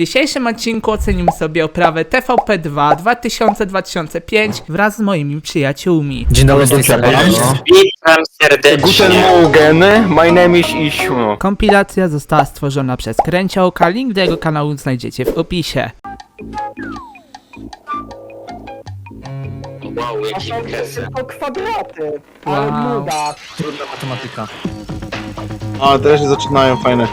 dzisiejszym odcinku ocenimy sobie oprawę TVP2 2000-2005 wraz z moimi przyjaciółmi. Dzień dobry, dzień Witam serdecznie. Guten Morgen, my name is Ishu. Kompilacja została stworzona przez Kręciołka, link do jego kanału znajdziecie w opisie. Wow, jaki imprezy. To kwadraty. Wow. Nuda. Trudna matematyka. A, teraz się zaczynają fajne.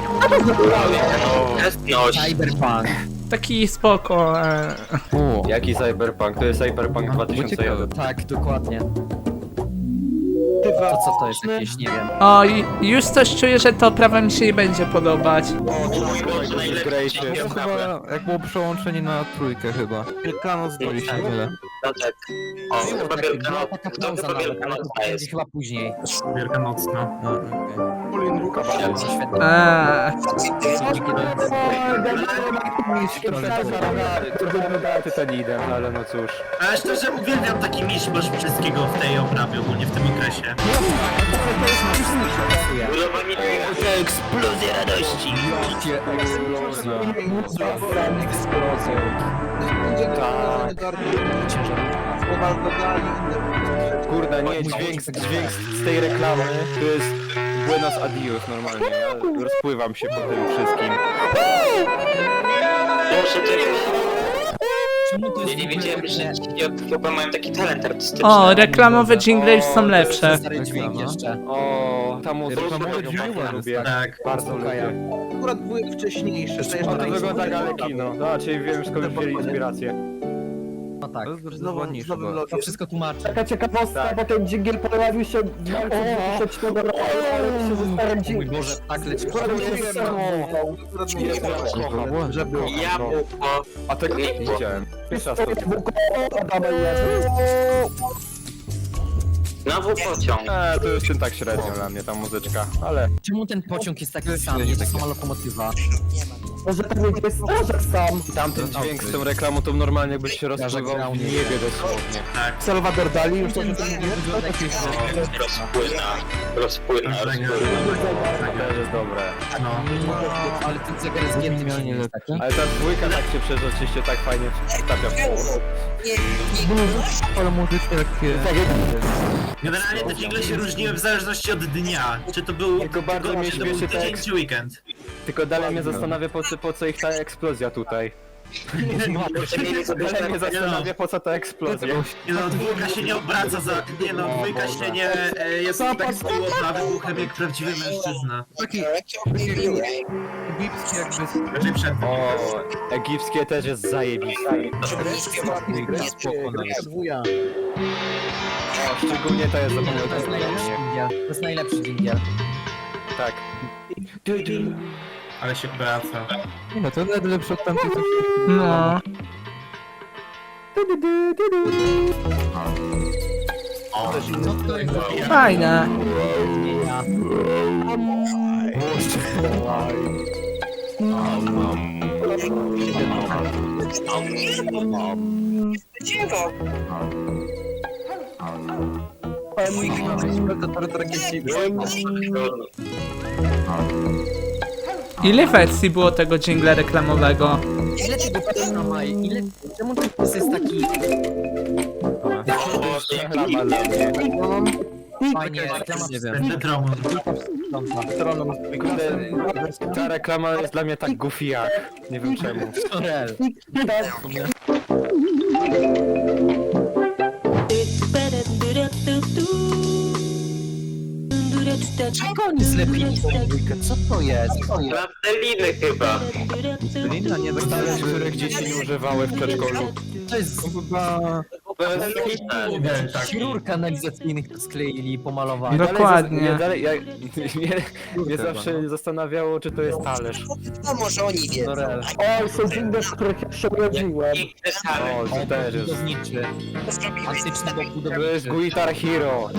Jasność. Cyberpunk. Taki spoko. E... Jaki cyberpunk? To jest cyberpunk 2001. Tak, dokładnie. To co to jest jakieś, nie wiem. O, i już coś czuję, że to oprawa mi się nie będzie podobać. Gracious. Chyba jak było przełączenie na trójkę chyba. Wielkanoc 20 tyle. No tak. O, chyba Była Wielkanoc. taka To pauza chyba nawet, ale Wielkanoc to będzie chyba później. Wielkanocna. No, Eee. Tytanidem, ale no cóż. Ale szczerze uwielbiam taki miszmasz wszystkiego w tej oprawie, ogólnie w tym okresie. Budowanie eksplozja radości. Kurde, nie, dźwięk, dźwięk z tej reklamy to jest Buenos Adios normalnie. Ja rozpływam się po tym wszystkim. Muszę to Czemu to Ja nie wiedziałem, że chyba mają taki talent artystyczny. O, reklamowe jingle już są lepsze. Stary dźwięk Reklama. jeszcze. O, ta muzyka, Reklamowe bardzo dźwięki lubię. Tak. Bardzo lubię. Akurat były wcześniejsze, to O, to jeszcze wygląda jak. No, czyli wiem skąd wzięli inspirację. No tak. To Znowu, ładniejsze. znowu bo- logiem. wszystko tłumaczy. Taka ciekawostka, Tak. bo ten dżingiel pojawił się w marcu 2000 roku, ale się ze starym Mój dżinglem. Boże, tak leci. Że było. Jabłko. A tego nie widziałem. Pierwszy raz to. Znowu pociąg. Eee, to już tym tak średnio dla mnie ta muzyczka, ale... Czemu ten pociąg jest taki sam, jest ta sama lokomotywa? Może nie jest strażak sam. Tamten dźwięk z tą reklamą to normalnie jakbyś się rozpływał w niebie dosłownie. Salvador Dali, już to tym mówi? Rozpłyna. Rozpłyna, rozpłyna. To też jest dobre. No. Ale ten zegar jest lepiej. taki. Ale ta dwójka tak się przezroczyście tak fajnie wstawia w. Ale muzyczne takie... Generalnie te jingle się różniły w zależności od dnia. Czy to był Tylko bardzo mnie czy to był śmieszy tydzień, tekst. czy weekend. Tylko dalej mnie zastanawia po co, po co ich ta eksplozja tutaj. Dalej mnie zastanawia po co ta eksplozja. Nie no, dwójka się nie obraca za... Nie no, dwójka się nie... e, Jest tak z tyłu za wybuchem jak prawdziwy mężczyzna. Taki... Egipski jakby... Raczej przed O, egipskie też jest zajebiste. Dwuja. O, szczególnie to jest To jest najlepszy zapamiętane. dżingiel. To jest najlepszy dżingiel. Tak. Ale się obraca. Nie no, to nawet lepsze od tamtych co No. Co to jest? Fajne. Ile wersji było tego jingle reklamowego? Ile tego pociąga ma? Ile... Czemu ten pis jest taki... Fajnie, reklama Nie wiem. Ta reklama jest dla mnie tak goofy jak. Nie wiem czemu. Oni zlepili tą dwójkę? Co to jest? Co jest? Naftaliny chyba. Lina nie tak Talerz, których dzieci nie używały w przedszkolu. To jest Chyba... Chirurg kanalizacyjnych to skleili i pomalowali. No. Dokładnie. Dalej, zas- dalej, ja, mnie, mnie zawsze zastanawiało, czy to jest talerz. Sorel. Oj, są dżingle, w których ja się urodziłem. O, to też jest. Budowniczy. Bok To jest. Guitar Hero.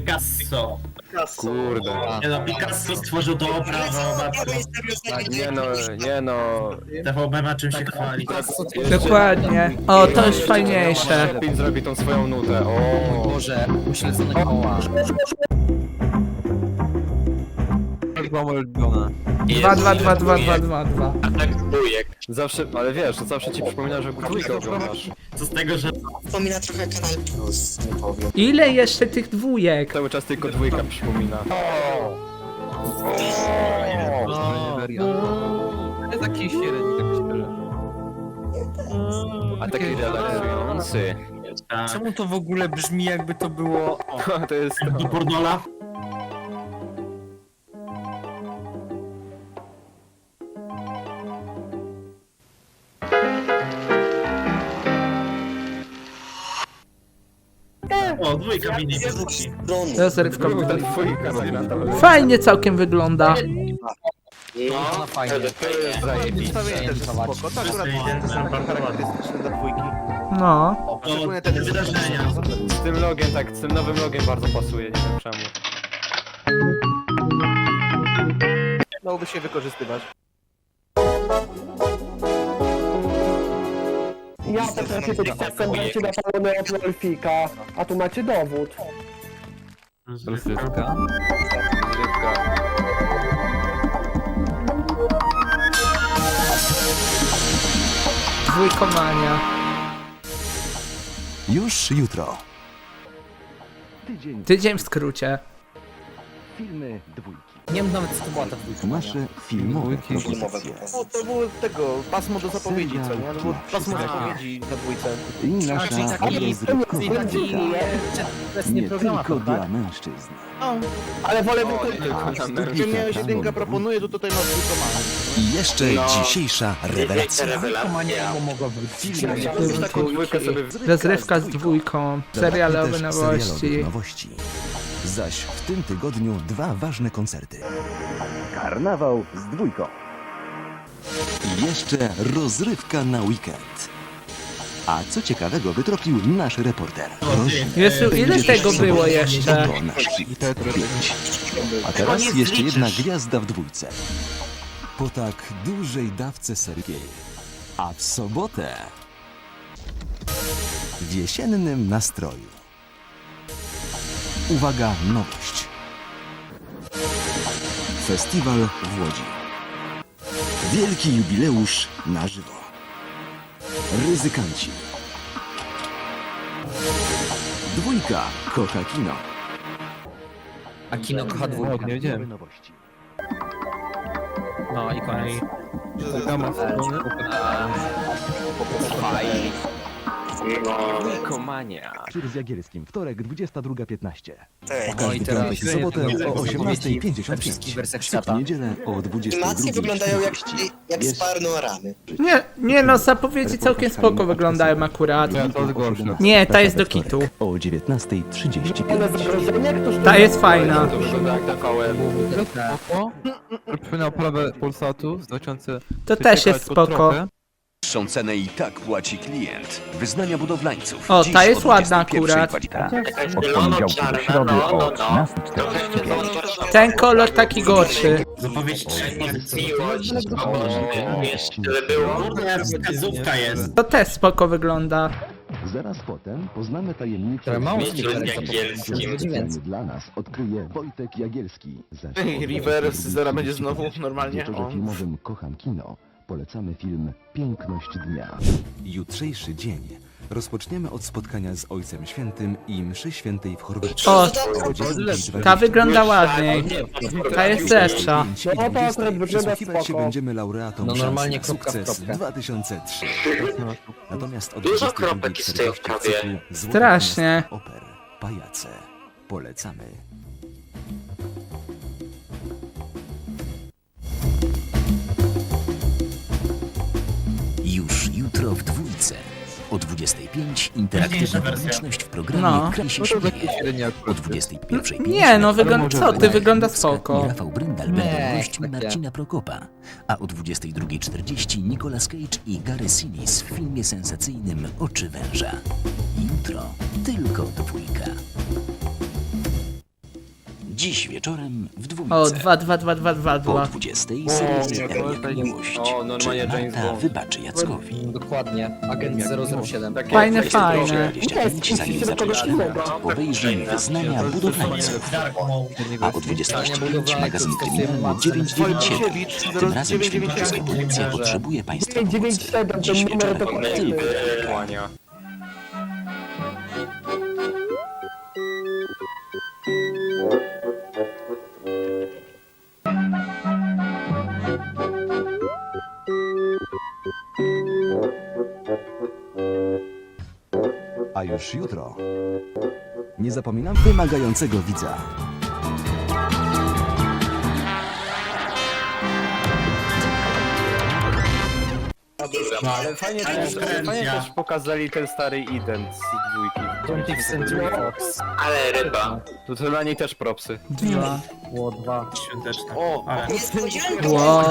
Picasso. Kurde. Nie no, Picasso stworzył to prawo, matko. Nie no, nie no. TVB ma czym się chwalić. Dokładnie. O, to już fajniejsze. Pin zrobi tą swoją nutę. O. Boże, uśledzone koła. Moje ulubione. 2, 2, 2, 2, 2, 2, 2. Atak dwójek. Zawsze, ale wiesz, to zawsze ci przypomina, że dwójkę oglądasz. Co z tego, że Przypomina trochę Kanal Plus, nie powiem. Ile jeszcze tych dwójek? Cały czas tylko dwójka przypomina. Ale taki średni, tak szczerze. A taki relaksujący. tak, Czemu to w ogóle brzmi jakby to było... To jest do Pornola. O, dwójka mini wyrzuci. Rozrywka. ta dwójka zagrana. Fajnie całkiem wygląda. No, fajnie. to fajnie. Też jest spoko, to akurat jest charakterystyczne dla dwójki. No. To Szczególnie ten wydarzenia. Z tym logiem, tak, z tym nowym logiem bardzo pasuje, nie wiem czemu. Dałoby się wykorzystywać. Ja potrafię być czasem dajcie napalone od Wolfika, a tu macie dowód. Rozrywka. Zrywka. Dwójkomania. Już jutro. Tydzień w skrócie. Filmy dwójki. Nie wiem nawet co to była ta dwójka. Nasze filmowe Dwójki. propozycje. O, to było tego, pasmo do zapowiedzi, co nie? To było pasmo zapowiedzi na dwójce. I nasza czyli taki-. Czyli taki wczesny Nie program, tylko tak? dla mężczyzn. Ale wolę O, tylko... tylko na miałeś jedynka proponuje, to tutaj masz tylko mamy. I jeszcze dzisiejsza rewelacja. Rewelacja. mogła wrócić. Już taką dwójkę sobie Rozrywka z dwójką. Serialowe Też nowości. serialowe nowości. Zaś w tym tygodniu dwa ważne koncerty. Karnawał z dwójką. I jeszcze rozrywka na weekend. A co ciekawego wytropił nasz reporter. Jezu, ile tego było jeszcze? To nasz hit. Pięć. A teraz jeszcze jedna gwiazda w dwójce. Po tak dużej dawce Sergiej. A w sobotę w jesiennym nastroju. Uwaga, nowość. Festiwal w Łodzi. Wielki jubileusz na żywo. Ryzykanci. Dwójka kocha kino. A kino kocha dwójkę. Ładnie, wiedziałem. No i koniec. Gama strony. Kir z Jagielskim, wtorek 22.15. Tak. No i Każdy teraz piątek i sobotę o we wszystkich 18.55. wersjach W świata. niedzielę o Animacje wyglądają jak, 22.40. jak z Parnoramy. Nie, nie no, zapowiedzi całkiem spoko wyglądają akurat. Nie, ta jest do kitu. O 19.35. Ale zagrożenie? Któż tu Ta jest fajna. Przypomina oprawę Polsatu z 2000. To też jest spoko. Wyższą cenę i tak płaci klient. Wyznania budowlańców. O, Dziś ta jest o ładna 21:20. akurat. Jakaś zielono-czarna, no, no, no. Trochę Ten kolor taki gorszy. Zapowiedź trzech pozycji. o, było. Jest. To też spoko wygląda. Zaraz potem poznamy tajemnicę. Mało jagielskim. Dla nas odkryje Wojtek Jagielski. Zaś River zaraz będzie znowu normalnie. wieczorze O. filmowym Kocham Kino polecamy film Piękność Dnia. Jutrzejszy dzień rozpoczniemy od spotkania z Ojcem Świętym i mszy świętej w Chorwacji. O, ta wygląda ładniej. Ta jest lepsza. No Przysłuchiwać się będziemy laureatom No szansy normalnie na kropka sukces kropkę. 2003. Natomiast od Dużo 22:40 kropek jest w tej Strasznie. Oper, Pajace. Polecamy. Dwójce. O 25 interaktywna publiczność w programie No. Kraj się No śmieje. O akurat. 21.50 Nie no, wygląda, co ty, wygląda spoko. i Rafał Bryndal Nie, będą gośćmi. Marcina Prokopa, a o 22.40 Nicolas Cage i Gary Sinise w filmie sensacyjnym Oczy węża. Jutro tylko dwójka. Dziś wieczorem w dwójce. O, 2, 2, 2, 2, 2, Po 2. 20 serial Elia Miłość. O, normalnie Czy James Marta Bond. wybaczy Jackowi? Dokładnie, agent 007. Takie Fajne, takie fajne. 25 zanim zacznie się Obejrzyj wyznania budowlańców. A o 25 magazyn kryminalny 997. Tym razem świętokrzyską policja potrzebuje Państwa pomocy. 997 Dziś wieczorem tylko już jutro. Nie zapominam wymagającego widza. No ale fajnie też, fajnie też pokazali ten stary ident z dwójki. 20th Century Fox. Ale ryba. To to dla niej też propsy. 2. Było dwa. Świąteczne. O, Ale... Niespodzianka! Wow.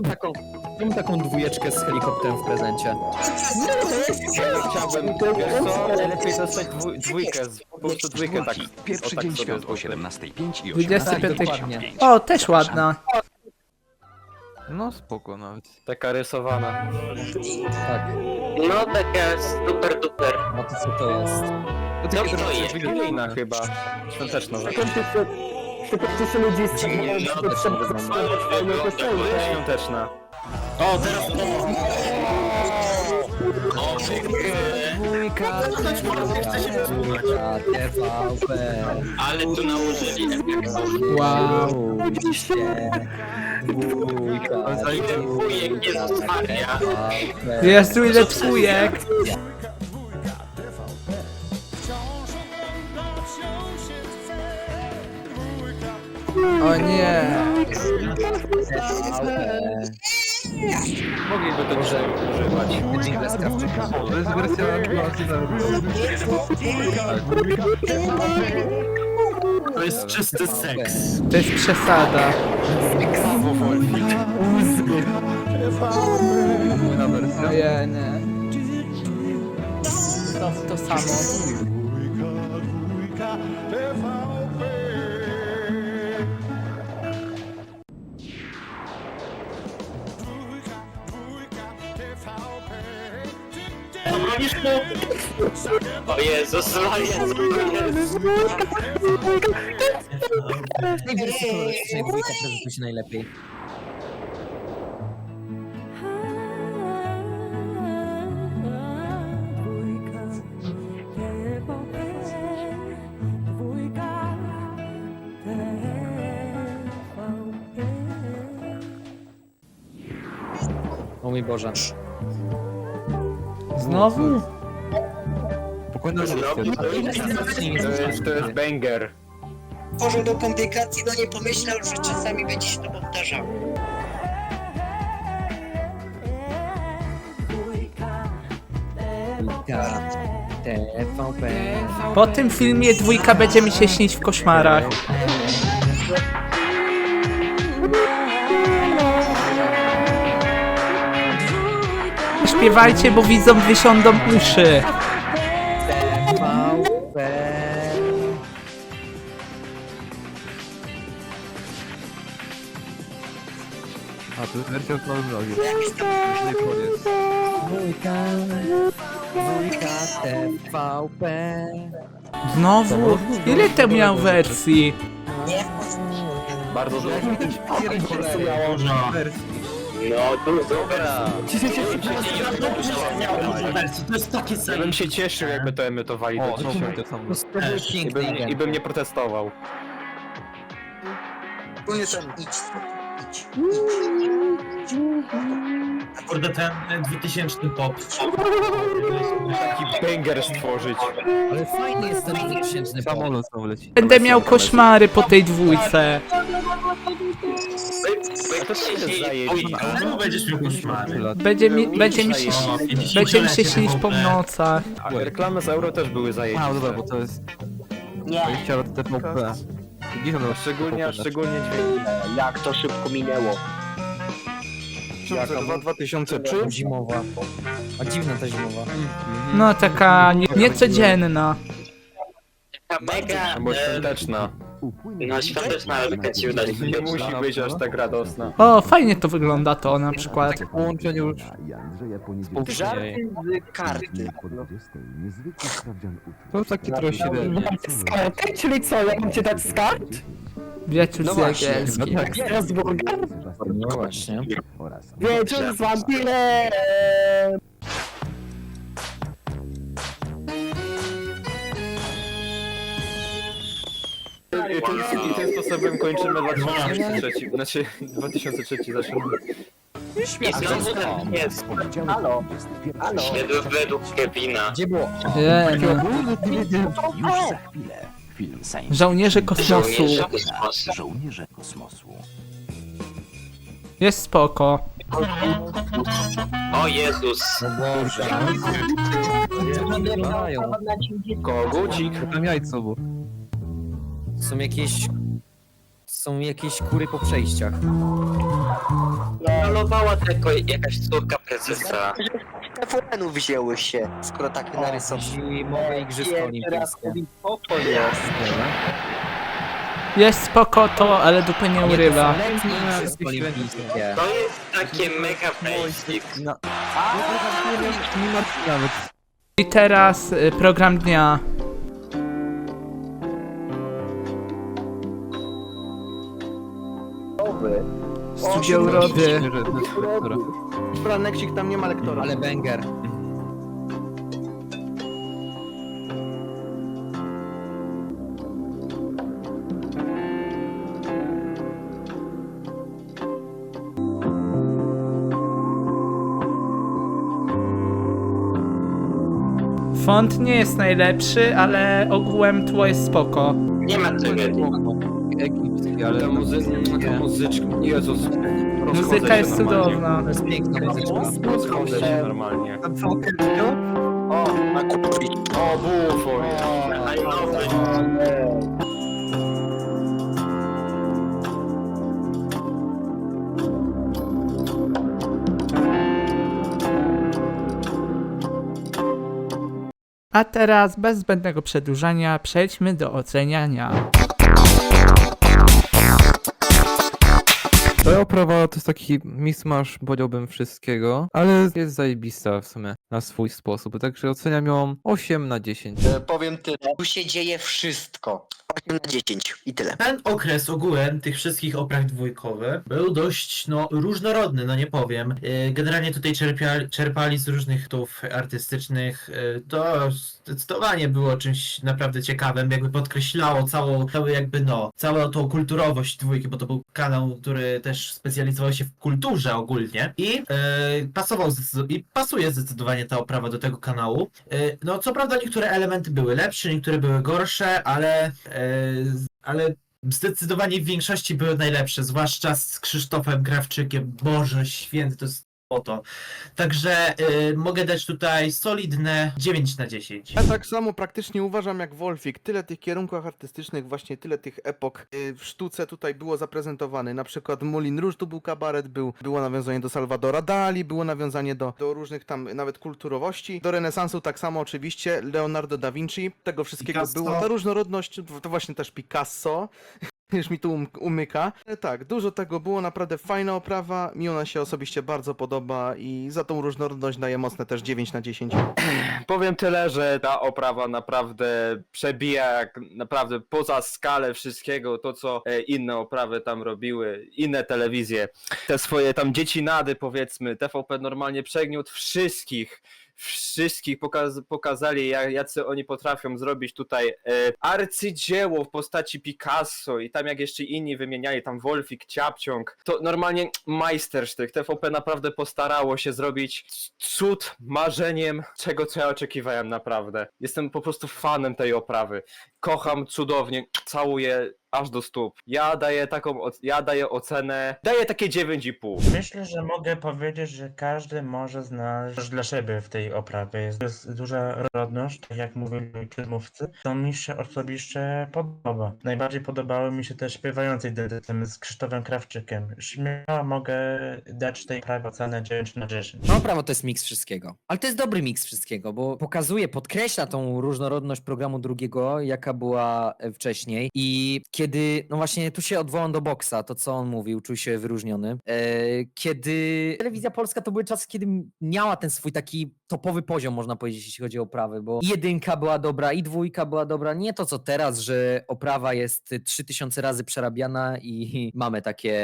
Chciałbym taką, chciałbym taką dwójeczkę z helikopterem w prezencie. chciałbym, wiesz co, najlepiej dostać dwój, dwójkę, z- po prostu dwójkę tak. Pierwszy tak dzień sobie świąt o złotą. 17.05 i 25. Tak, dokładnie. O, też ładna. No spoko nawet. Taka rysowana. Tak. No taka super duper. A to co to jest? No to jest. Wigilijna chyba. Świąteczna za Tysiące ludzi z No, też nie wygląda. fajne piosenki. Świąteczna. O, teraz to... Dwójka, dwójka, TVP. Ale tu nałożyli efekt. Wow. Oczywiście. Dwójka, Wujek Jezus Maria. TVP. Jezu, ile twójek. O nie. Mogliby to dzisiaj używać. Jingle z Krawczyka. To jest wersja To jest czysty seks. To jest przesada. Inna wersja. Ojej, nie. To, to samo. O Jezus Maria. Się najlepiej. O mój Boże. Znowu? Spokojna wersja. To jest, to jest banger. Tworzył do komplikacji, no nie pomyślał, że czasami będzie się to powtarzało. TVP. Po tym filmie dwójka będzie mi się śnić w koszmarach. Śpiewajcie, bo widzom wysiądą uszy. A, to jest wersja z nowym logiem. Źle koniec. Dwójka, dwójka, TVP. Znowu? Ile to miał wersji? Nie, Bardzo dużo. Dużo. No dużo. To jest takie Ja bym się cieszył, jakby to emitowali do O, znowu to samo. To I bym, I bym nie protestował. idź, idź, idź. Kurde, ten e, 2000 pop. Taki banger stworzyć. Ale fajny jest ten 2000 pop. Samolot znowu leci. Będę miał koszmary po tej dwójce. A to też jest zajebiste. Znowu będziesz miał koszmary. Będzie mi, będzie mi się, O, 50 będzie mi się śnić po nocach. A reklamy z euro też były A, zajebiste. dobra, bo to jest... Nie. 20 lat TVP. Gdzie ono? Szczególnie, szczególnie dźwięki. Jak to szybko minęło. 2002, 2003? Zimowa. A dziwna ta zimowa. No taka nie, niecodzienna. taka mega... Albo E, świąteczna. No świąteczna, ale taka dziwna. Nie musi być aż tak radosna. O, fajnie to wygląda to na przykład. Takie połączenie już Żarty z karty. to trochę średnie. Z karty? Czyli co, ja mam cię dać z kart? Wieczór No. No tak, Strasburger? No właśnie. Wieczór z wampirem! I tym, I tym sposobem kończymy 2003. Znaczy 2003 zaczynamy. Jest. Halo? Halo? Według, według Kevina. Gdzie było? Nie, no. Żołnierze kosmosu. Żołnierze kosmosu. Żołnierze kosmosu. Jest spoko. O Jezus. Boże. Kogucik. tam jajco było. Są jakieś... Są jakieś kury po przejściach. Malowała tylko jakaś córka prezesa. TVN-u wzięły się, skoro tak narysował. Zimowe igrzyska olimpijskie. Jest spoko to, ale dupy nie urywa. Letnie igrzyska olimpijskie. To jest takie mega basic. No. I teraz y, program dnia. Studio Urody. Nexik tam nie ma lektora. ale banger. Font nie jest najlepszy, ale ogółem tło jest spoko. Nie ma tragedii. Egipski, ale Ta muzyka, ta muzyczka, Jezus. rozchodzę Muzyka się jest normalnie. cudowna. To jest piękna muzyczka. Rozchodzę się normalnie. O, na kupi. O, bufo jest. A teraz bez zbędnego przedłużania przejdźmy do oceniania. Ta oprawa to jest taki mismasz, powiedziałbym, wszystkiego, ale jest zajebista w sumie na swój sposób, także oceniam ją 8 na 10. Powiem tyle. Tu się dzieje wszystko. 8 na 10 i tyle. Ten okres ogółem tych wszystkich opraw dwójkowych był dość no, różnorodny, no nie powiem. Yy, Generalnie tutaj czerpiali, czerpali z różnych tów artystycznych. Yy, To zdecydowanie było czymś naprawdę ciekawym, jakby podkreślało całą, cały jakby no, całą tą kulturowość dwójki, bo to był kanał, który też specjalizował się w kulturze ogólnie i yy, pasował i pasuje zdecydowanie ta oprawa do tego kanału. Yy, No co prawda niektóre elementy były lepsze, niektóre były gorsze, ale yy, ale zdecydowanie w większości były najlepsze, zwłaszcza z Krzysztofem Krawczykiem. Boże święty, to jest oto. Także y, mogę dać tutaj solidne 9 na 10. Ja tak samo praktycznie uważam jak Wolfik. Tyle tych kierunków artystycznych, właśnie tyle tych epok y, w sztuce tutaj było zaprezentowane. Na przykład Moulin Rouge to był kabaret, był, było nawiązanie do Salvadora Dali, było nawiązanie do, do różnych tam nawet kulturowości. Do renesansu tak samo oczywiście, Leonardo da Vinci, tego wszystkiego Picasso. było. Ta różnorodność, to właśnie też Picasso. Już mi tu um, umyka. E, Tak, dużo tego było, naprawdę fajna oprawa. Mi ona się osobiście bardzo podoba i za tą różnorodność daję mocne też 9 na 10. Powiem tyle, że ta oprawa naprawdę przebija jak naprawdę poza skalę wszystkiego, to co e, inne oprawy tam robiły, inne telewizje, te swoje tam dzieci nady powiedzmy, TVP normalnie przegniótł wszystkich, wszystkich pokaz pokazali jak, jacy oni potrafią zrobić tutaj e, arcydzieło w postaci Picasso i tam jak jeszcze inni wymieniali, tam Wolfik, Ciapciąg, to normalnie majstersztyk, TVP naprawdę postarało się zrobić cud marzeniem, czego co ja oczekiwałem naprawdę. Jestem po prostu fanem tej oprawy. Kocham cudownie, całuję aż do stóp. Ja daję taką, oc- ja daję ocenę, daję takie 9,5. Myślę, że mogę powiedzieć, że każdy może znaleźć coś dla siebie w tej oprawie. Jest, jest duża rodność, tak jak mówili przedmówcy, to mi się osobiście podoba. Najbardziej podobały mi się te śpiewające identytem z Krzysztofem Krawczykiem. Śmiało mogę dać tej oprawie ocenę 9 na 10. No prawo to jest miks wszystkiego. Ale to jest dobry miks wszystkiego, bo pokazuje, podkreśla tą różnorodność programu drugiego, jaka jaka była e, wcześniej. I kiedy, no właśnie, tu się odwołam do boksa, to co on mówił, czuł się wyróżniony. E, kiedy telewizja polska to były czasy, kiedy miała ten swój taki topowy poziom, można powiedzieć, jeśli chodzi o oprawy, bo jedynka była dobra, i dwójka była dobra. Nie to co teraz, że oprawa jest 3000 razy przerabiana i mamy takie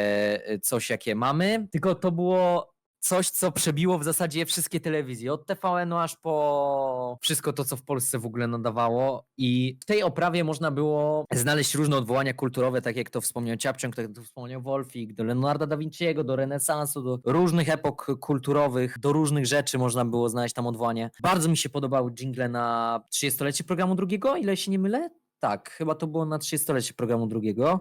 coś, jakie mamy, tylko to było coś, co przebiło w zasadzie wszystkie telewizje, od TVN-u aż po wszystko to, co w Polsce w ogóle nadawało. I w tej oprawie można było znaleźć różne odwołania kulturowe, tak jak to wspomniał Ciapczęk, tak jak to wspomniał Wolfik, do Leonarda da Vinciego, do renesansu, do różnych epok kulturowych, do różnych rzeczy można było znaleźć tam odwołanie. Bardzo mi się podobały jingle na 30-lecie programu drugiego, ile się nie mylę? Tak, chyba to było na 30-lecie programu drugiego.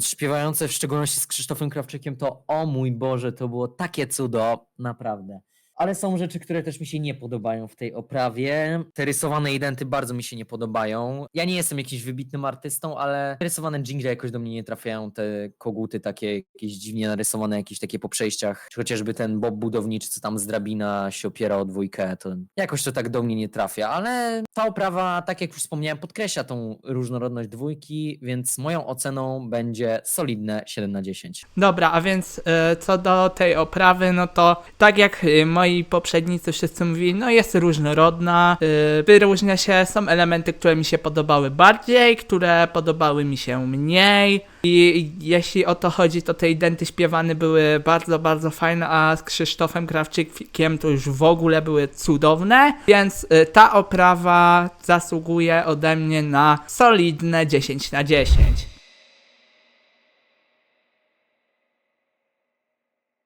Śpiewające w szczególności z Krzysztofem Krawczykiem to o mój Boże, to było takie cudo, naprawdę. Ale są rzeczy, które też mi się nie podobają w tej oprawie. Te rysowane identy bardzo mi się nie podobają. Ja nie jestem jakimś wybitnym artystą, ale rysowane jingle jakoś do mnie nie trafiają. Te koguty takie jakieś dziwnie narysowane, jakieś takie po przejściach. Czy chociażby ten Bob budowniczy, co tam z drabina się opiera o dwójkę, to jakoś to tak do mnie nie trafia. Ale ta oprawa, tak jak już wspomniałem, podkreśla tą różnorodność dwójki, więc moją oceną będzie solidne 7 na 10. Dobra, a więc e, co do tej oprawy, no to tak jak e, moi poprzednicy wszyscy mówili, no jest różnorodna, e, wyróżnia się, są elementy, które mi się podobały bardziej, które podobały mi się mniej. I jeśli o to chodzi, to te identy śpiewane były bardzo, bardzo fajne, a z Krzysztofem Krawczykiem to już w ogóle były cudowne, więc e, ta oprawa zasługuje ode mnie na solidne 10 na 10.